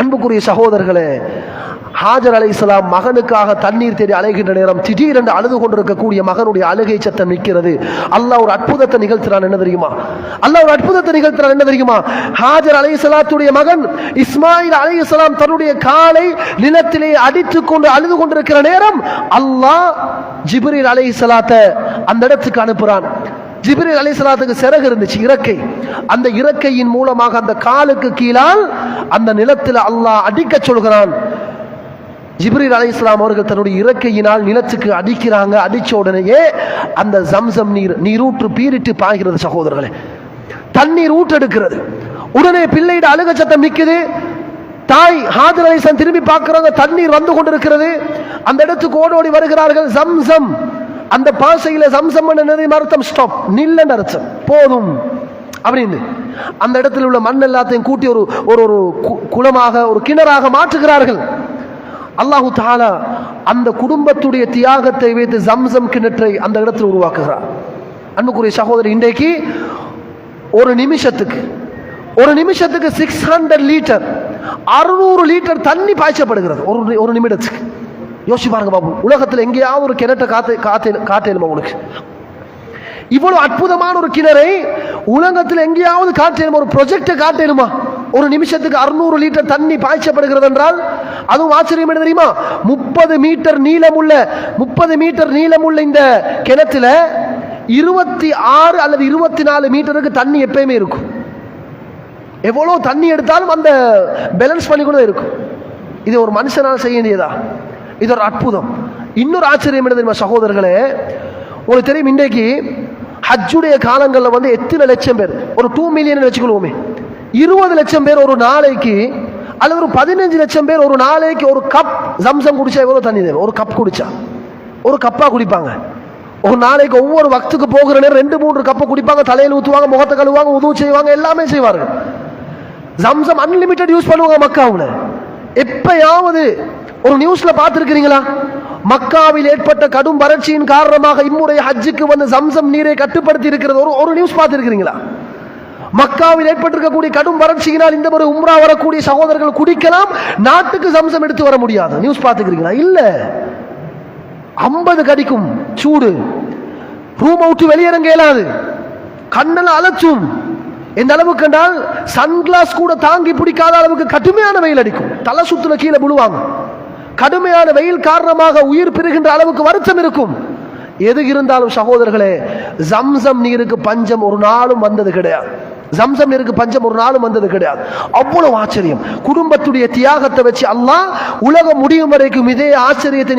அன்புக்குரிய சகோதரர்களே ஹாஜர் அலை இஸ்லாம் மகனுக்காக தண்ணீர் தேடி அலைகின்ற நேரம் திடீரென்று அழுது கொண்டிருக்கக்கூடிய மகனுடைய அழுகை சத்தம் நிற்கிறது. அல்லாஹ் ஒரு அற்புதத்தை நிகழ்த்தினான் என்ன தெரியுமா? அல்லாஹ் ஒரு அற்புதத்தை நிகழ்த்தினான் என்ன தெரியுமா? ஹாஜர் அலை இஸ்லாத்துடைய மகன் இஸ்மாயில் அலை இஸ்லாம் தன்னுடைய காலை நிலத்திலே அடித்து கொண்டு அழுது கொண்டிருக்கிற நேரம் அல்லாஹ் ஜிப்ரீல் அலை இஸ்லாத்தை அந்த இடத்துக்கு அனுப்புறான். ஜிபிரி அலிஸ்லாத்துக்கு சிறகு இருந்துச்சு இறக்கை. அந்த இறக்கையின் மூலமாக அந்த காலுக்கு கீழால் அந்த நிலத்தில் அல்லாஹ் அடிக்க சொல்கிறான். ஜிப்ரீல் அலி இஸ்லாம் அவர்கள் தன்னுடைய இறக்கையினால் நிலத்துக்கு அடிக்கிறாங்க அடிச்ச உடனேயே அந்த ஜம்சம் நீர் நீரூற்று பீரிட்டு பாய்கிறது சகோதரர்களே. தண்ணீர் ஊற்றெடுக்கிறது. உடனே பிள்ளையிட அழுக சத்தம் நிற்குது தாய் ஹாஜர் அலிசன் திரும்பி பார்க்கிறாங்க தண்ணீர் வந்து கொண்டிருக்கிறது. அந்த இடத்துக்கு ஓடோடி வருகிறார்கள் ஜம்சம். அந்த பாசையில சம்சம் நிறைய அர்த்தம் ஸ்டாப் நில்லன்னு அர்த்தம் போதும். அப்படின்னு. அந்த இடத்துல உள்ள மண் எல்லாத்தையும் கூட்டி ஒரு ஒரு ஒரு கு- குளமாக ஒரு கிணறாக மாற்றுகிறார்கள். அல்லாஹு தாலா அந்த குடும்பத்துடைய தியாகத்தை வைத்து ஜம்சம் கிணற்றை அந்த இடத்தில் உருவாக்குகிறார். அன்புக்குரிய சகோதரி இன்றைக்கு ஒரு நிமிஷத்துக்கு ஒரு நிமிஷத்துக்கு சிக்ஸ் ஹண்ட்ரட் லிட்டர் அறுநூறு லிட்டர் தண்ணி பாய்ச்சப்படுகிறது. ஒரு ஒரு நிமிடத்துக்கு. யோசிச்சு பாருங்க பாபு உலகத்தில் எங்கேயாவது ஒரு கிணற்றை காத்து காத்து காத்தேனுமா உனக்கு. இவ்வளவு அற்புதமான ஒரு கிணறை உலகத்தில் எங்கேயாவது காட்டேனுமா ஒரு ப்ரொஜெக்டை காட்டேனுமா ஒரு நிமிஷத்துக்கு அறுநூறு லிட்டர் தண்ணி பாய்ச்சப்படுகிறது என்றால் அதுவும் ஆச்சரியம் என்ன தெரியுமா? முப்பது மீட்டர் நீளமுள்ள முப்பது மீட்டர் நீளமுள்ள இந்த கிணத்துல இருபத்தி ஆறு அல்லது இருபத்தி நாலு மீட்டருக்கு தண்ணி எப்பயுமே இருக்கும். எவ்வளோ தண்ணி எடுத்தாலும் அந்த பேலன்ஸ் பண்ணி கூட இருக்கும். இது ஒரு மனுஷனால் செய்ய வேண்டியதா? இது ஒரு அற்புதம். இன்னொரு ஆச்சரியம் என்ன தெரியுமா சகோதரர்களே? உங்களுக்கு தெரியும் இன்றைக்கு ஹஜ்ஜுடைய காலங்களில் வந்து எத்தனை லட்சம் பேர் ஒரு டூ மில்லியன் வச்சுக்கொள்வோமே. இருபது லட்சம் பேர் ஒரு நாளைக்கு அல்லது ஒரு பதினஞ்சு லட்சம் பேர் ஒரு நாளைக்கு ஒரு கப் ஜம்சம் குடிச்சா எவ்வளோ தண்ணி தேவை ஒரு கப் குடிச்சா. ஒரு கப்பாக குடிப்பாங்க. ஒரு நாளைக்கு ஒவ்வொரு வக்துக்கு போகிற நேரம் ரெண்டு மூன்று கப்பை குடிப்பாங்க. தலையில் ஊற்றுவாங்க முகத்தை கழுவாங்க உதவு செய்வாங்க எல்லாமே செய்வார்கள். ஜம்சம் அன்லிமிட்டெட் யூஸ் பண்ணுவாங்க மக்காவில். எப்பயாவது ஒரு நியூஸ்ல பார்த்துருக்கிறீங்களா? மக்காவில் ஏற்பட்ட கடும் வறட்சியின் காரணமாக இம்முறை ஹஜ்ஜுக்கு வந்த ஜம்சம் நீரை கட்டுப்படுத்தி இருக்கிறது ஒரு ஒரு நியூஸ் பார்த்துருக்கிறீங்களா? மக்காவில் ஏற்பட்டிருக்கக்கூடிய கடும் வறட்சியினால் இந்த ஒரு உம்ரா வரக்கூடிய சகோதரர்கள் குடிக்கலாம் நாட்டுக்கு சம்சம் எடுத்து வர முடியாது. நியூஸ் பார்த்துக்கிறீங்களா இல்ல. ஐம்பது கடிக்கும் சூடு. ரூம் விட்டு வெளியிறங்க இயலாது. கண்ணெல்லாம் அலச்சும். எந்த அளவுக்கு என்றால் சன்கிளாஸ் கூட தாங்கி பிடிக்காத அளவுக்கு கடுமையான வெயில் அடிக்கும். தலை சுத்துல கீழே விழுவாங்க. கடுமையான வெயில் காரணமாக உயிர் பெறுகின்ற அளவுக்கு வருத்தம் இருக்கும். எது இருந்தாலும் சகோதரர்களே ஜம்சம் நீருக்கு பஞ்சம் ஒரு நாளும் வந்தது கிடையாது. ஜம்சம் நீருக்கு பஞ்சம் ஒரு நாளும் வந்தது கிடையாது. அவ்வளவு ஆச்சரியம். குடும்பத்துடைய தியாகத்தை வச்சு அல்லாஹ் உலகம் முடியும் வரைக்கும் இதே ஆச்சரியத்தை